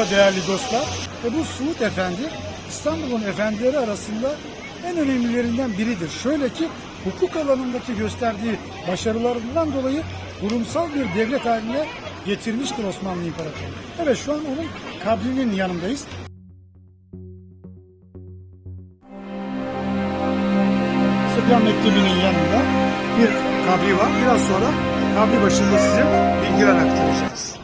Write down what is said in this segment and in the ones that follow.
Merhaba değerli dostlar. Ebu Suud Efendi İstanbul'un efendileri arasında en önemlilerinden biridir. Şöyle ki hukuk alanındaki gösterdiği başarılarından dolayı kurumsal bir devlet haline getirmiştir Osmanlı İmparatoru. Evet şu an onun kabrinin yanındayız. Sıbyan Mektebi'nin yanında bir kabri var. Biraz sonra kabri başında size bilgiler aktaracağız.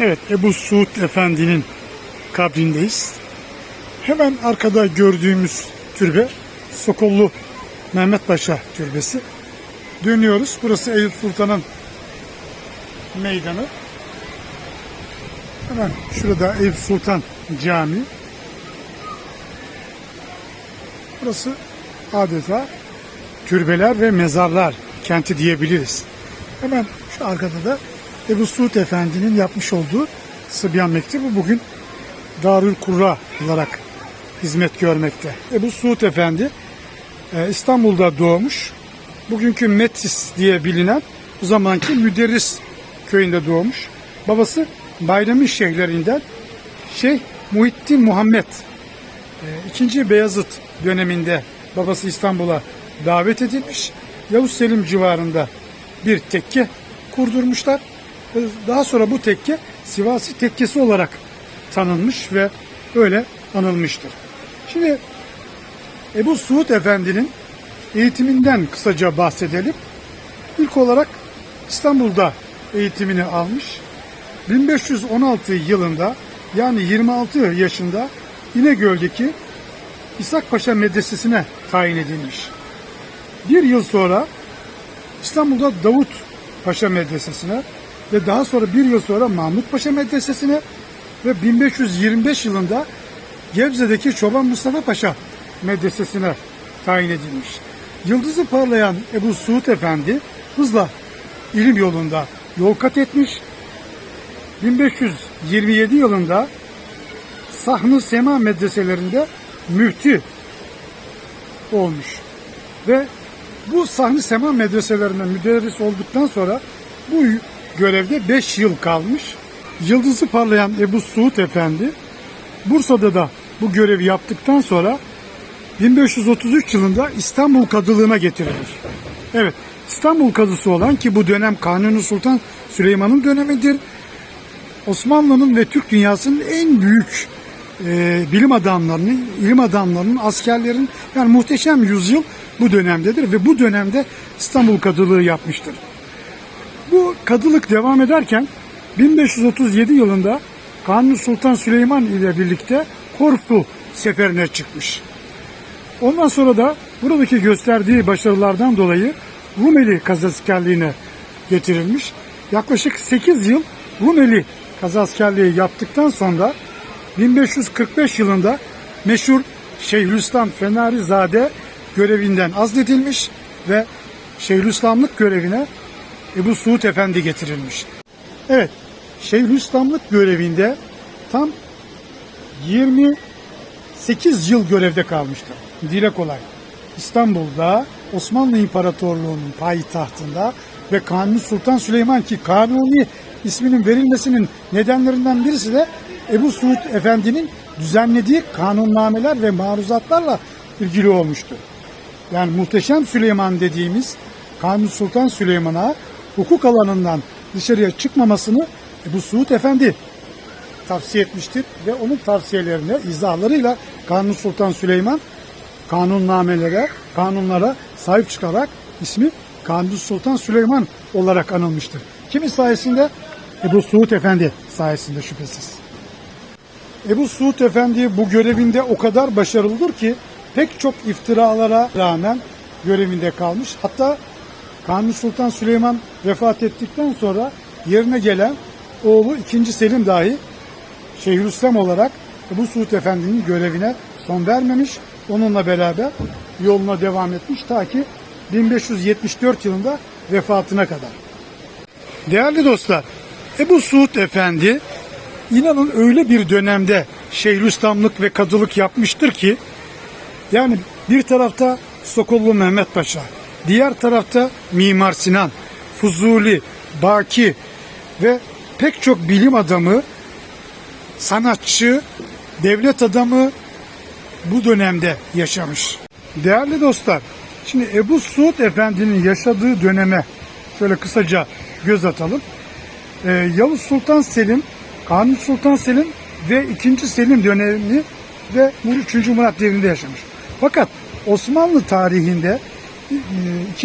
Evet, Ebu Suud Efendi'nin kabrindeyiz. Hemen arkada gördüğümüz türbe Sokollu Mehmet Paşa Türbesi. Dönüyoruz. Burası Eyüp Sultan'ın meydanı. Hemen şurada Eyüp Sultan Camii. Burası adeta türbeler ve mezarlar kenti diyebiliriz. Hemen şu arkada da Ebu Suud Efendi'nin yapmış olduğu Sıbyan Mektebi bugün Darül Kurra olarak hizmet görmekte. Ebu Suud Efendi e, İstanbul'da doğmuş. Bugünkü Metis diye bilinen o zamanki Müderris köyünde doğmuş. Babası Bayrami şeyhlerinden Şeyh Muhittin Muhammed. E, İkinci Beyazıt döneminde babası İstanbul'a davet edilmiş. Yavuz Selim civarında bir tekke kurdurmuşlar. Daha sonra bu tekke Sivasi Tekkesi olarak tanınmış ve öyle anılmıştır. Şimdi Ebu Suud Efendi'nin eğitiminden kısaca bahsedelim. İlk olarak İstanbul'da eğitimini almış. 1516 yılında yani 26 yaşında İnegöl'deki İshak Paşa Medresesi'ne tayin edilmiş. Bir yıl sonra İstanbul'da Davut Paşa Medresesi'ne ve daha sonra bir yıl sonra Mahmut Paşa Medresesi'ne ve 1525 yılında Gebze'deki Çoban Mustafa Paşa Medresesi'ne tayin edilmiş. Yıldızı parlayan Ebu Suud Efendi hızla ilim yolunda yol kat etmiş. 1527 yılında Sahn-ı Sema medreselerinde müftü olmuş. Ve bu Sahn-ı Sema medreselerinde müderris olduktan sonra bu görevde 5 yıl kalmış. Yıldızı parlayan Ebu Suud Efendi Bursa'da da bu görevi yaptıktan sonra 1533 yılında İstanbul Kadılığına getirilir. Evet, İstanbul Kadısı olan ki bu dönem Kanuni Sultan Süleyman'ın dönemidir. Osmanlı'nın ve Türk dünyasının en büyük e, bilim adamlarının, ilim adamlarının, askerlerin yani muhteşem yüzyıl bu dönemdedir ve bu dönemde İstanbul Kadılığı yapmıştır. Bu kadılık devam ederken 1537 yılında Kanuni Sultan Süleyman ile birlikte Korfu seferine çıkmış. Ondan sonra da buradaki gösterdiği başarılardan dolayı Rumeli kazaskerliğine getirilmiş. Yaklaşık 8 yıl Rumeli kazaskerliği yaptıktan sonra 1545 yılında meşhur Şeyhülislam Fenarizade görevinden azledilmiş ve Şeyhülislamlık görevine Ebu Suud Efendi getirilmiş. Evet, Şeyhülislamlık görevinde tam 28 yıl görevde kalmıştır. Dile kolay. İstanbul'da Osmanlı İmparatorluğu'nun payitahtında ve Kanuni Sultan Süleyman ki Kanuni isminin verilmesinin nedenlerinden birisi de Ebu Suud Efendi'nin düzenlediği kanunnameler ve maruzatlarla ilgili olmuştur. Yani Muhteşem Süleyman dediğimiz Kanuni Sultan Süleyman'a hukuk alanından dışarıya çıkmamasını Ebu Suud Efendi tavsiye etmiştir ve onun tavsiyelerine, izahlarıyla Kanuni Sultan Süleyman kanunnamelere, kanunlara sahip çıkarak ismi Kanuni Sultan Süleyman olarak anılmıştır. Kimin sayesinde? Ebu Suud Efendi sayesinde şüphesiz. Ebu Suud Efendi bu görevinde o kadar başarılıdır ki pek çok iftiralara rağmen görevinde kalmış. Hatta Kanuni Sultan Süleyman vefat ettikten sonra yerine gelen oğlu 2. Selim dahi Şeyhülislam olarak Ebu Suud Efendi'nin görevine son vermemiş. Onunla beraber yoluna devam etmiş ta ki 1574 yılında vefatına kadar. Değerli dostlar, Ebu Suud Efendi inanın öyle bir dönemde Şeyhülislamlık ve kadılık yapmıştır ki yani bir tarafta Sokollu Mehmet Paşa. Diğer tarafta Mimar Sinan, Fuzuli, Baki ve pek çok bilim adamı, sanatçı, devlet adamı bu dönemde yaşamış. Değerli dostlar, şimdi Ebu Suud Efendi'nin yaşadığı döneme şöyle kısaca göz atalım. Ee, Yavuz Sultan Selim, Kanuni Sultan Selim ve 2. Selim dönemi ve 3. Murat devrinde yaşamış. Fakat Osmanlı tarihinde e,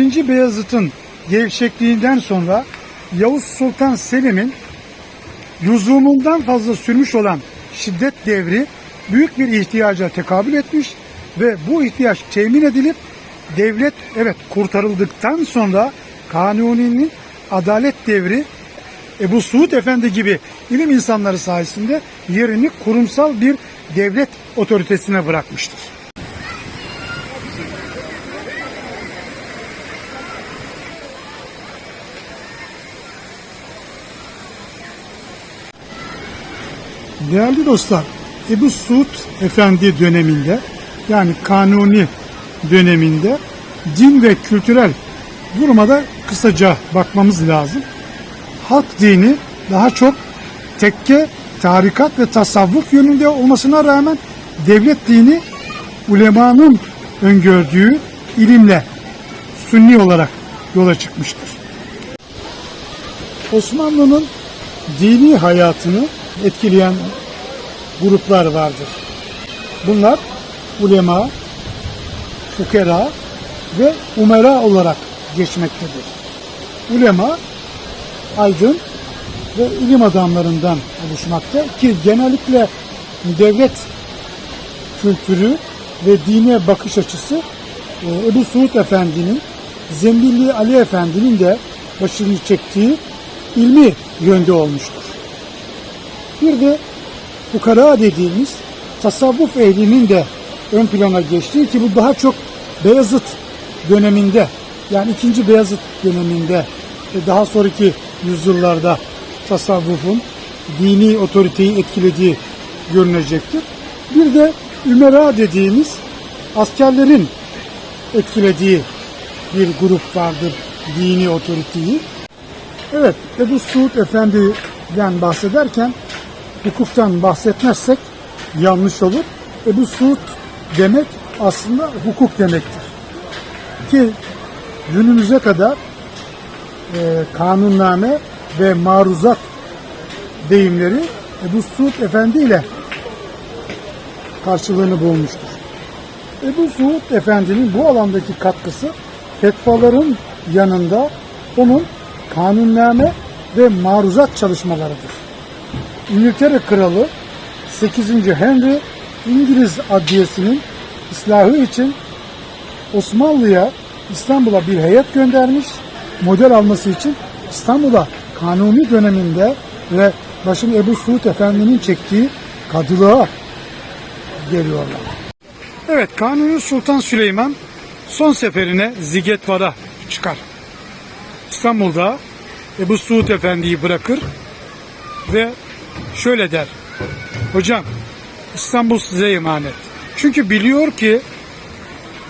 2. Beyazıt'ın gevşekliğinden sonra Yavuz Sultan Selim'in lüzumundan fazla sürmüş olan şiddet devri büyük bir ihtiyaca tekabül etmiş ve bu ihtiyaç temin edilip devlet evet kurtarıldıktan sonra Kanuni'nin adalet devri Ebu Suud Efendi gibi ilim insanları sayesinde yerini kurumsal bir devlet otoritesine bırakmıştır. Değerli dostlar, Ebu Suud Efendi döneminde yani kanuni döneminde din ve kültürel duruma da kısaca bakmamız lazım. Halk dini daha çok tekke, tarikat ve tasavvuf yönünde olmasına rağmen devlet dini ulemanın öngördüğü ilimle sünni olarak yola çıkmıştır. Osmanlı'nın dini hayatını etkileyen gruplar vardır. Bunlar ulema, fukera ve umera olarak geçmektedir. Ulema, aydın ve ilim adamlarından oluşmakta ki genellikle devlet kültürü ve dine bakış açısı e, Ebu Suud Efendi'nin, Zembilli Ali Efendi'nin de başını çektiği ilmi yönde olmuştur. Bir de fukara dediğimiz tasavvuf ehlinin de ön plana geçtiği ki bu daha çok Beyazıt döneminde yani ikinci Beyazıt döneminde ve daha sonraki yüzyıllarda tasavvufun dini otoriteyi etkilediği görünecektir. Bir de Ümera dediğimiz askerlerin etkilediği bir grup vardır dini otoriteyi. Evet Ebu Suud Efendi'den bahsederken hukuktan bahsetmezsek yanlış olur. Ebu Suud demek aslında hukuk demektir. Ki günümüze kadar e, kanunname ve maruzat deyimleri Ebu Suud Efendi ile karşılığını bulmuştur. Ebu Suud Efendi'nin bu alandaki katkısı fetvaların yanında onun kanunname ve maruzat çalışmalarıdır. İngiltere Kralı 8. Henry İngiliz Adliyesi'nin ıslahı için Osmanlı'ya İstanbul'a bir heyet göndermiş. Model alması için İstanbul'a kanuni döneminde ve başını Ebu Suud Efendi'nin çektiği kadılığa geliyorlar. Evet Kanuni Sultan Süleyman son seferine Zigetvar'a çıkar. İstanbul'da Ebu Suud Efendi'yi bırakır ve şöyle der. Hocam İstanbul size emanet. Çünkü biliyor ki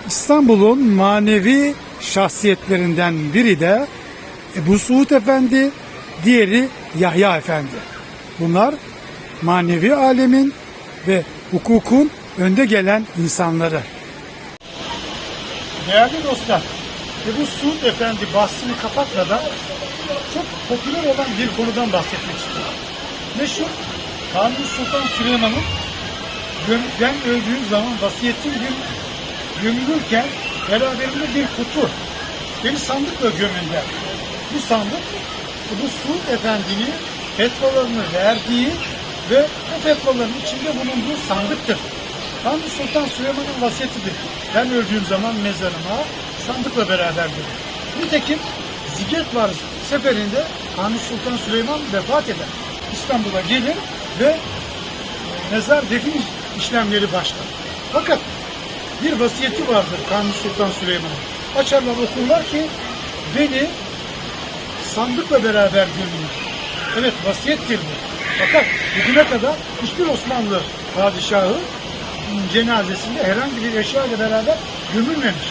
İstanbul'un manevi şahsiyetlerinden biri de Ebu Suud Efendi, diğeri Yahya Efendi. Bunlar manevi alemin ve hukukun önde gelen insanları. Değerli dostlar, Ebu Suud Efendi bahsini kapatmadan çok popüler olan bir konudan bahsetmek istiyorum. Meşhur Kanuni Sultan Süleyman'ın ben öldüğüm zaman vasiyetim gün gömülürken beraberinde bir kutu, bir sandıkla gömüldü. Bu sandık Ebu Suud Efendi'nin fetvalarını verdiği ve bu fetvaların içinde bulunduğu sandıktır. Kanuni Sultan Süleyman'ın vasiyetidir. Ben öldüğüm zaman mezarıma sandıkla beraberdir. Nitekim Ziget var seferinde Kanuni Sultan Süleyman vefat eder. İstanbul'a gelir ve e, mezar defin işlemleri başlar. Fakat bir vasiyeti vardır Kanuni Sultan Süleyman'ın. Açarlar okurlar ki beni sandıkla beraber gömün. Evet vasiyettir bu. Fakat bugüne kadar hiçbir Osmanlı padişahı cenazesinde herhangi bir eşya ile beraber gömülmemiş.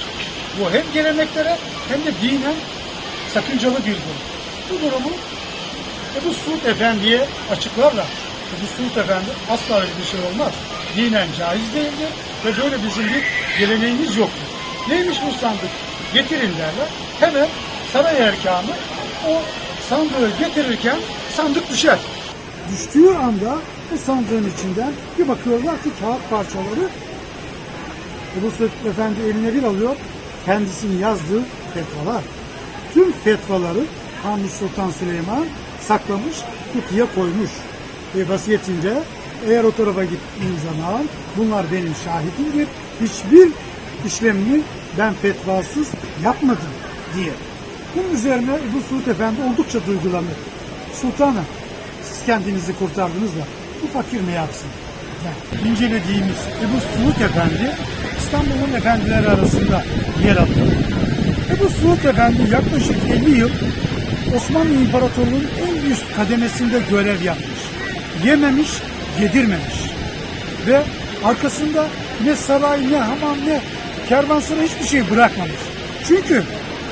Bu hem geleneklere hem de dinen sakıncalı bir durum. Bu durumu Ebu Suud Efendi'ye açıklarlar. Ebu Suud Efendi asla öyle bir şey olmaz. Dinen caiz değildir ve böyle bizim bir geleneğimiz yoktur. Neymiş bu sandık? Getirin derler. Hemen saray erkanı o sandığı getirirken sandık düşer. Düştüğü anda bu sandığın içinden bir bakıyorlar ki kağıt parçaları Suud Efendi eline bir alıyor, kendisinin yazdığı fetvalar. Tüm fetvaları Kanuni Sultan Süleyman saklamış, kutuya koymuş. Ve vasiyetinde eğer o tarafa gittiğim zaman bunlar benim şahidimdir. Hiçbir işlemini ben fetvasız yapmadım diye. Bunun üzerine Ebu Suud Efendi oldukça duygulanır. Sultanım siz kendinizi kurtardınız da bu fakir ne yapsın? Yani incelediğimiz Ebu Suud Efendi İstanbul'un efendileri arasında yer alıyor. Ebu Suud Efendi yaklaşık 50 yıl Osmanlı İmparatorluğu'nun üst kademesinde görev yapmış. Yememiş, yedirmemiş. Ve arkasında ne saray, ne hamam, ne kervansaray hiçbir şey bırakmamış. Çünkü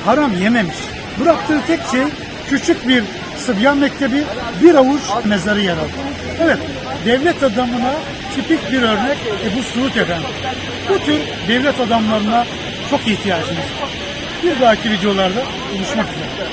haram yememiş. Bıraktığı tek şey küçük bir Sıbyan Mektebi, bir avuç mezarı yer aldı. Evet, devlet adamına tipik bir örnek Ebu Suud Efendi. Bu tür devlet adamlarına çok ihtiyacımız var. Bir dahaki videolarda buluşmak üzere.